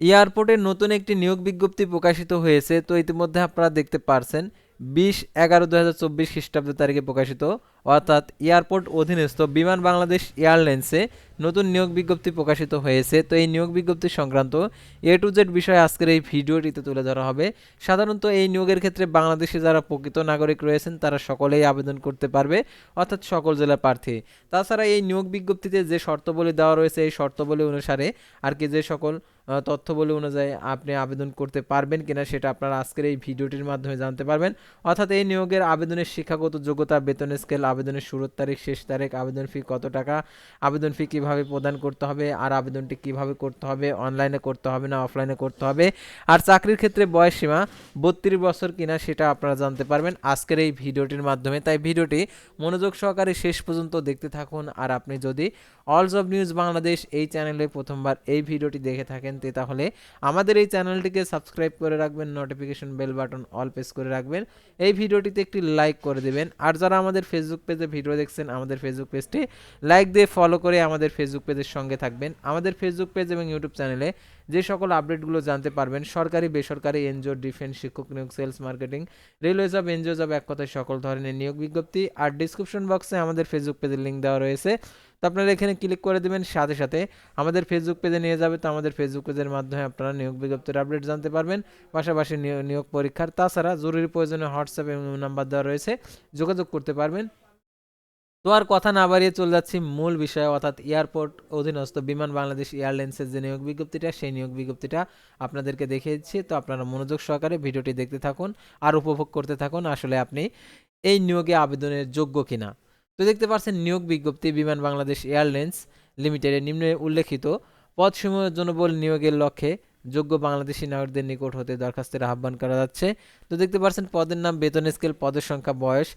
এয়ারপোর্টের নতুন একটি নিয়োগ বিজ্ঞপ্তি প্রকাশিত হয়েছে, তো ইতিমধ্যে আপনারা দেখতে পারছেন, বিশ এগারো দু হাজার চব্বিশ খ্রিস্টাব্দ তারিখে প্রকাশিত। অর্থাৎ এয়ারপোর্ট অধীনস্থ বিমান বাংলাদেশ এয়ারলাইন্সে নতুন নিয়োগ বিজ্ঞপ্তি প্রকাশিত হয়েছে। তো এই নিয়োগ বিজ্ঞপ্তি সংক্রান্ত এ টু জেড বিষয়ে আজকের এই ভিডিওটিতে তুলে ধরা হবে। সাধারণত এই নিয়োগের ক্ষেত্রে বাংলাদেশে যারা প্রকৃত নাগরিক রয়েছেন, তারা সকলেই আবেদন করতে পারবে, অর্থাৎ সকল জেলা প্রার্থী। তাছাড়া এই নিয়োগ বিজ্ঞপ্তিতে যে শর্তাবলী দেওয়া রয়েছে, এই শর্তাবলী অনুসারে আর কি যে সকল তথ্যবলী অনুযায়ী আপনি আবেদন করতে পারবেন কিনা সেটা আপনারা আজকের এই ভিডিওটির মাধ্যমে জানতে পারবেন। অর্থাৎ এই নিয়োগের আবেদনের শিক্ষাগত যোগ্যতা, বেতন স্কেল আবেদনের শুরুর তারিখ, শেষ তারিখ, আবেদন ফি কত টাকা, আবেদন ফি কীভাবে প্রদান করতে হবে, আর আবেদনটি কীভাবে করতে হবে অনলাইনে করতে হবে না অফলাইনে করতে হবে, আর চাকরির ক্ষেত্রে বয়স সীমা বত্রিশ বছর কিনা সেটা আপনারা জানতে পারবেন আজকের এই ভিডিওটির মাধ্যমে। তাই ভিডিওটি মনোযোগ সহকারে শেষ পর্যন্ত দেখতে থাকুন, আর আপনি যদি অল জব নিউজ বাংলাদেশ এই চ্যানেলে প্রথমবার এই ভিডিওটি দেখে থাকেন, তে তাহলে আমাদের এই চ্যানেলটিকে সাবস্ক্রাইব করে রাখবেন notification bell button all press করে রাখবেন। এই ভিডিওটিতে একটি লাইক করে দেবেন। আর যারা আমাদের ফেসবুক পেজে ভিডিও দেখছেন, আমাদের ফেসবুক পেজটি লাইক দিয়ে ফলো করে আমাদের ফেসবুক পেজের সঙ্গে থাকবেন। আমাদের ফেসবুক পেজ এবং ইউটিউব চ্যানেলে যে সকল আপডেটগুলো জানতে পারবেন, সরকারি, বেসরকারি, এনজিও ডিফেন্স শিক্ষক নিয়োগ sales marketing railway job NGO job এক কথায় সকল ধরনের নিয়োগ বিজ্ঞপ্তি। আর ডিসক্রিপশন বক্সে আমাদের ফেসবুক পেজের লিঙ্ক দেওয়া রয়েছে। তো আপনারা এখানে ক্লিক করে দেবেন সাথে সাথে। আমাদের ফেসবুক পেজে নিয়ে যাবে, তো আমাদের ফেসবুক পেজের মাধ্যমে আপনারা নিয়োগ বিজ্ঞপ্তির আপডেট জানতে পারবেন। পাশাপাশি নিয়োগ- পরীক্ষার। তাছাড়া জরুরি প্রয়োজনে হোয়াটসঅ্যাপ নাম্বার দেওয়া রয়েছে, যোগাযোগ করতে পারবেন। তো আর কথা না বাড়িয়ে চলে যাচ্ছি মূল বিষয়ে, অর্থাৎ এয়ারপোর্ট অধীনস্থ বিমান বাংলাদেশ এয়ারলাইন্সের যে নিয়োগ বিজ্ঞপ্তিটা, সেই নিয়োগ বিজ্ঞপ্তিটা আপনাদেরকে দেখিয়েছি। তো আপনারা মনোযোগ সহকারে ভিডিওটি দেখতে থাকুন আর উপভোগ করতে থাকুন আসলে আপনি এই নিয়োগে আবেদনের যোগ্য কিনা। তো দেখতে পাচ্ছেন নিয়োগ বিজ্ঞপ্তি বিমান বাংলাদেশ এয়ারলাইন্স লিমিটেডের নিম্নে উল্লেখিত পদসমূহের জন্য বল নিয়োগের লক্ষ্যে যোগ্য বাংলাদেশি নাগরিকদের নিকট হতে দরখাস্তের আহ্বান করা যাচ্ছে। তো দেখতে পাচ্ছেন পদের নাম, বেতন স্কেল, পদের সংখ্যা, বয়স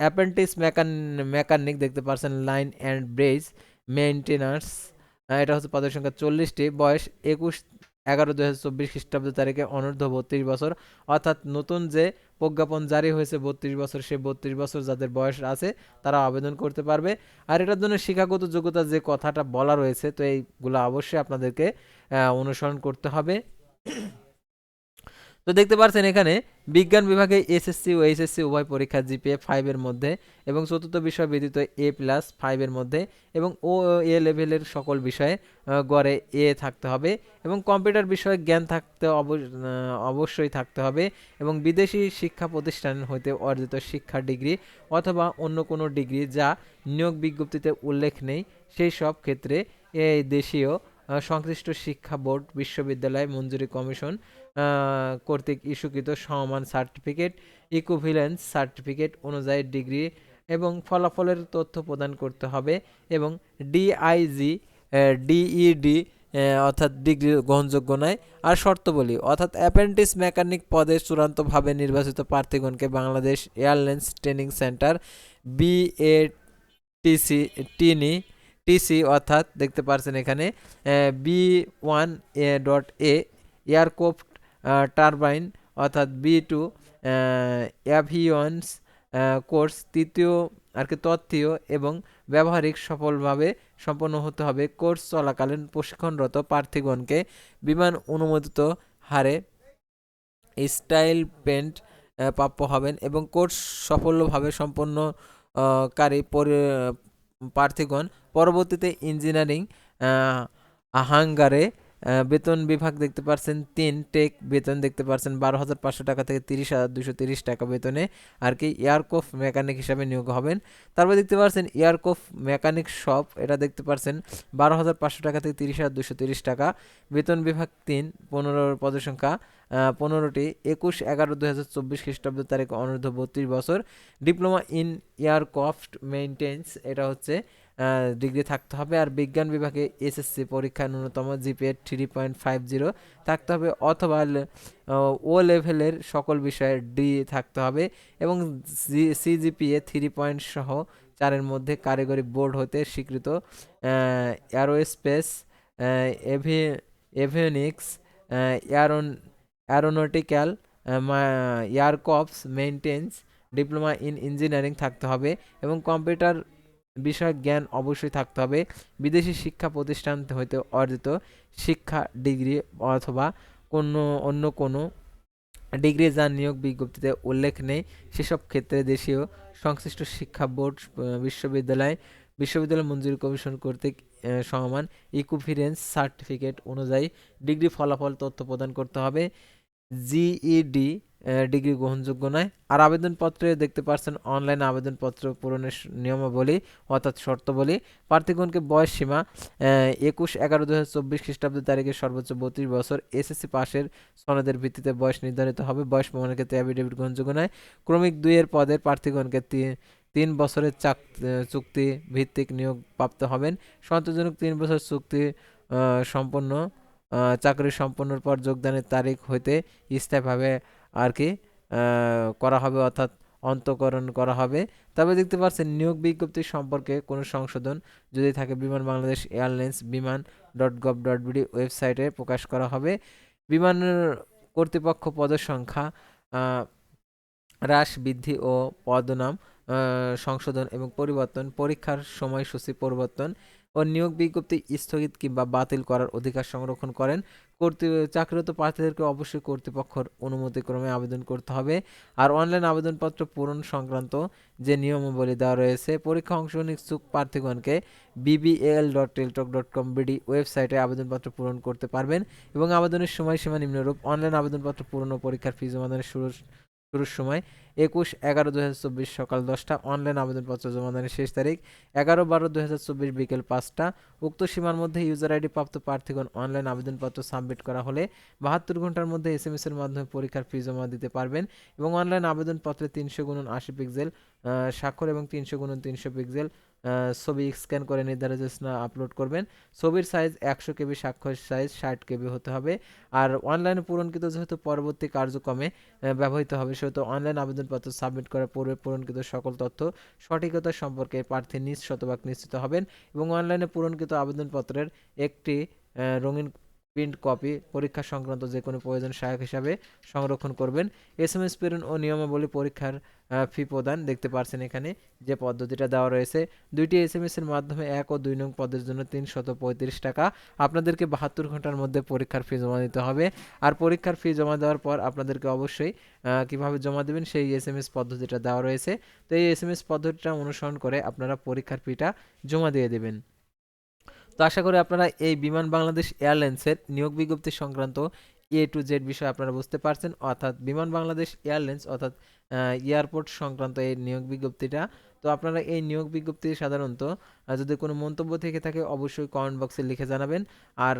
অ্যাপ্রেন্টিস মেকান মেকানিক দেখতে পাচ্ছেন লাইন অ্যান্ড ব্রেজ মেনটেনার্স এটা হচ্ছে পদের সংখ্যা চল্লিশটি, বয়স একুশ এগারো দু হাজার চব্বিশ খ্রিস্টাব্দ তারিখে অনূর্ধ্ব বত্রিশ বছর, অর্থাৎ নতুন যে প্রজ্ঞাপন জারি হয়েছে বত্রিশ বছর সে বত্রিশ বছর যাদের বয়স আছে, তারা আবেদন করতে পারবে। আর এটার জন্য শিক্ষাগত যোগ্যতা যে কথাটা বলা রয়েছে, তো এইগুলো অবশ্যই আপনাদেরকে অনুসরণ করতে হবে। তো দেখতে পাচ্ছেন এখানে বিজ্ঞান বিভাগে এসএসসি ও এইচএসসি উভয় পরীক্ষা জিপিএ ফাইভের মধ্যে এবং চতুর্থ বিষয় ব্যতীত এ প্লাস ফাইভের মধ্যে এবং ও এ লেভেলের সকল বিষয়ে গড়ে এ থাকতে হবে এবং কম্পিউটার বিষয়ে জ্ঞান থাকতে অবশ্যই থাকতে হবে এবং বিদেশি শিক্ষা প্রতিষ্ঠান হইতে অর্জিত শিক্ষা ডিগ্রি অথবা অন্য কোনো ডিগ্রি যা নিয়োগ বিজ্ঞপ্তিতে উল্লেখ নেই, সেই সব ক্ষেত্রে এই দেশীয় সংশ্লিষ্ট শিক্ষা বোর্ড, বিশ্ববিদ্যালয়, মঞ্জুরি কমিশন কর্তৃক ইস্যুকৃত সমমান সার্টিফিকেট ইকুভিলেন্স সার্টিফিকেট অনুযায়ী ডিগ্রি এবং ফলাফলের তথ্য প্রদান করতে হবে এবং ডিআইজি ডিইডি অর্থাৎ ডিগ্রি গ্রহণযোগ্য নয়। আর শর্তাবলী অর্থাৎ অ্যাপেন্টিস মেকানিক পদে চূড়ান্তভাবে নির্বাচিত প্রার্থীগণকে Bangladesh airlines training centre BATC টিনি টিসি অর্থাৎ দেখতে পাচ্ছেন এখানে B one A dot A aircraft turbine অর্থাৎ বি টু অ্যাভিয়ন্স কোর্স তৃতীয় আর কি তত্ত্বীয় এবং ব্যবহারিক সফলভাবে সম্পন্ন হতে হবে কোর্স চলাকালীন প্রশিক্ষণরত প্রার্থীগণকে বিমান অনুমোদিত হারে স্টাইল পেন্ট প্রাপ্য হবেন এবং কোর্স সফলভাবে সম্পন্ন আহ, কারী পরি- প্রার্থীগণ পরবর্তীতে ইঞ্জিনিয়ারিং হাঙ্গারে বেতন বিভাগ দেখতে পাচ্ছেন তিন, টেক বেতন দেখতে পাচ্ছেন বারো হাজার পাঁচশো টাকা থেকে তিরিশ হাজার দুশো তিরিশ টাকা বেতনে, আর কি এয়ারকোফ মেকানিক হিসাবে নিয়োগ হবেন। তারপর দেখতে পাচ্ছেন এয়ারকোফ মেকানিক শপ, এটা দেখতে পাচ্ছেন বারো হাজার পাঁচশো টাকা থেকে তিরিশ হাজার দুশো তিরিশ টাকা, বেতন বিভাগ তিন পনেরো পদের সংখ্যা পনেরোটি, একুশ এগারো দু হাজার চব্বিশ খ্রিস্টাব্দ তারিখ অনূর্ধ্ব বত্রিশ বছর, ডিপ্লোমা ইন এয়ারক্রাফট মেইনটেন্স এটা হচ্ছে ডিগ্রি থাকতে হবে। আর বিজ্ঞান বিভাগে এসএসসি পরীক্ষায় ন্যূনতম GPA three point five zero থাকতে হবে অথবা ও লেভেলের সকল বিষয়ে ডি থাকতে হবে এবং সিজিপিএ থ্রি পয়েন্ট সহ চারের মধ্যে কারিগরি বোর্ড হতে স্বীকৃত এরোস্পেস এভি এভিওনিক্স এয়ারোন অ্যারোনটিক্যাল এয়ারকপস মেইনটেন্স ডিপ্লোমা ইন ইঞ্জিনিয়ারিং থাকতে হবে এবং কম্পিউটার বিষয়ক জ্ঞান অবশ্যই থাকতে হবে। বিদেশি শিক্ষা প্রতিষ্ঠান হইতে অর্জিত শিক্ষা ডিগ্রি অথবা কোনো অন্য কোনো ডিগ্রি যার নিয়োগ বিজ্ঞপ্তিতে উল্লেখ নেই সেসব ক্ষেত্রে দেশীয় সংশ্লিষ্ট শিক্ষা বোর্ড বিশ্ববিদ্যালয় বিশ্ববিদ্যালয় মঞ্জুরি কমিশন কর্তৃক আহ, সমমান ইকুইফারেন্স সার্টিফিকেট অনুযায়ী ডিগ্রি ফলাফল তথ্য প্রদান করতে হবে। জিইডি ডিগ্রি গ্রহণযোগ্য নয়। আর আবেদনপত্রে দেখতে পাচ্ছেন অনলাইন আবেদনপত্র পূরণের নিয়মাবলী অর্থাৎ শর্তাবলী। প্রার্থীগণকে বয়স সীমা একুশ এগারো দু হাজার চব্বিশ খ্রিস্টাব্দ তারিখে সর্বোচ্চ বত্রিশ বছর এসএসসি পাশের সনদের ভিত্তিতে বয়স নির্ধারিত হবে। বয়স প্রমাণের ক্ষেত্রে অ্যাফিডেভিট গ্রহণযোগ্য নয়। ক্রমিক দুইয়ের পদের প্রার্থীগণকে তিন বছরের চাক চুক্তি ভিত্তিক নিয়োগ প্রাপ্ত হবেন। সন্তোষজনক তিন বছর চুক্তি সম্পন্ন চাকরি সম্পন্নর পর যোগদানের তারিখ হইতে স্থায়ীভাবে আর কি করা হবে অর্থাৎ অন্তকরণ করা হবে। তবে দেখতে পাচ্ছেন, নিয়োগ বিজ্ঞপ্তি সম্পর্কে কোনো সংশোধন যদি থাকে, Biman Bangladesh airlines Biman dot gov dot BD ওয়েবসাইটে প্রকাশ করা হবে। বিমান কর্তৃপক্ষ পদের সংখ্যা হ্রাস, বৃদ্ধি ও পদনাম সংশোধন এবং পরিবর্তন, পরীক্ষার সময়সূচি পরিবর্তন ও নিয়োগ বিজ্ঞপ্তি স্থগিত কিংবা বাতিল করার অধিকার সংরক্ষণ করেন। কর্তৃ, চাকরিরত প্রার্থীদেরকে অবশ্যই কর্তৃপক্ষের অনুমতিক্রমে আবেদন করতে হবে। আর অনলাইন আবেদনপত্র পূরণ সংক্রান্ত যে নিয়মাবলী দেওয়া রয়েছে পরীক্ষা অংশগ্রহণ ইচ্ছুক প্রার্থীগণকে BBL dot teletalk dot com BD ওয়েবসাইটে আবেদনপত্র পূরণ করতে পারবেন এবং আবেদনের সময়সীমা নিম্নরূপ। অনলাইন আবেদনপত্র পূরণ ও পরীক্ষার ফি জমাদানের শুরু শুরুর সময় একুশ এগারো দু হাজার চব্বিশ সকাল দশটা অনলাইন আবেদনপত্র জমাদানের শেষ তারিখ এগারো বারো দু হাজার চব্বিশ বিকেল পাঁচটা। উক্ত সীমার মধ্যে ইউজার আইডি প্রাপ্ত প্রার্থীগণ অনলাইন আবেদনপত্র সাবমিট করা হলে বাহাত্তর ঘণ্টার মধ্যে এস এম এসের মাধ্যমে পরীক্ষার ফি জমা দিতে পারবেন এবং অনলাইন আবেদনপত্রে তিনশো গুণন আশি পিক্সেল স্বাক্ষর এবং তিনশো গুণন তিনশো পিক্সেল ছবি স্ক্যান করে নির্ধারিত স্থানে আপলোড করবেন। ছবির সাইজ একশো কেবি স্বাক্ষর সাইজ ষাট কেবি হতে হবে। আর অনলাইনে পূরণকৃত যেহেতু পরবর্তী কার্যক্রমে ব্যবহৃত হবে, সেহেতু অনলাইন আবেদনপত্র সাবমিট করার পূর্বে পূরণকৃত সকল তথ্য সঠিকতা সম্পর্কে প্রার্থী নিজ শতভাগ নিশ্চিত হবেন এবং অনলাইনে পূরণকৃত আবেদনপত্রের একটি রঙিন প্রিন্ট কপি পরীক্ষা সংক্রান্ত যে কোনো প্রয়োজন সহায়ক হিসাবে সংরক্ষণ করবেন। এস এম এস প্রেরণ ও নিয়মাবলী পরীক্ষার ফি প্রদান দেখতে পাচ্ছেন এখানে যে পদ্ধতিটা দেওয়া রয়েছে। দুইটি এস এম এস এর মাধ্যমে এক ও দুই নং পদের জন্য তিনশত পঁয়ত্রিশ টাকা। আপনাদেরকে বাহাত্তর ঘণ্টার মধ্যে পরীক্ষার ফি জমা দিতে হবে। আর পরীক্ষার ফি জমা দেওয়ার পর আপনাদেরকে অবশ্যই কীভাবে জমা দেবেন সেই এস এম এস পদ্ধতিটা দেওয়া রয়েছে। তো এই এস এম এস পদ্ধতিটা অনুসরণ করে আপনারা পরীক্ষার ফিটা জমা দিয়ে দেবেন। তো আশা করি আপনারা এই বিমান বাংলাদেশ এয়ারলাইন্সের নিয়োগ বিজ্ঞপ্তি সংক্রান্ত এ টু জেড বিষয় আপনারা বুঝতে পারছেন, অর্থাৎ বিমান বাংলাদেশ এয়ারলাইন্স, অর্থাৎ এয়ারপোর্ট সংক্রান্ত এই নিয়োগ বিজ্ঞপ্তিটা। তো আপনারা এই নিয়োগ বিজ্ঞপ্তি সাধারণত যদি কোনো মন্তব্য থেকে থাকে অবশ্যই কমেন্ট বক্সে লিখে জানাবেন। আর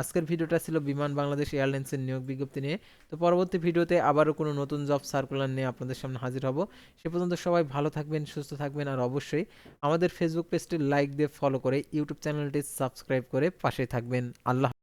আজকের ভিডিওটা ছিল বিমান বাংলাদেশ এয়ারলাইন্সের নিয়োগ বিজ্ঞপ্তি নিয়ে। তো পরবর্তী ভিডিওতে আবারও কোনো নতুন জব সার্কুলার নিয়ে আপনাদের সামনে হাজির হব। সে পর্যন্ত সবাই ভালো থাকবেন, সুস্থ থাকবেন, আর অবশ্যই আমাদের ফেসবুক পেজটি লাইক দিয়ে ফলো করে ইউটিউব চ্যানেলটি সাবস্ক্রাইব করে পাশে থাকবেন। আল্লাহ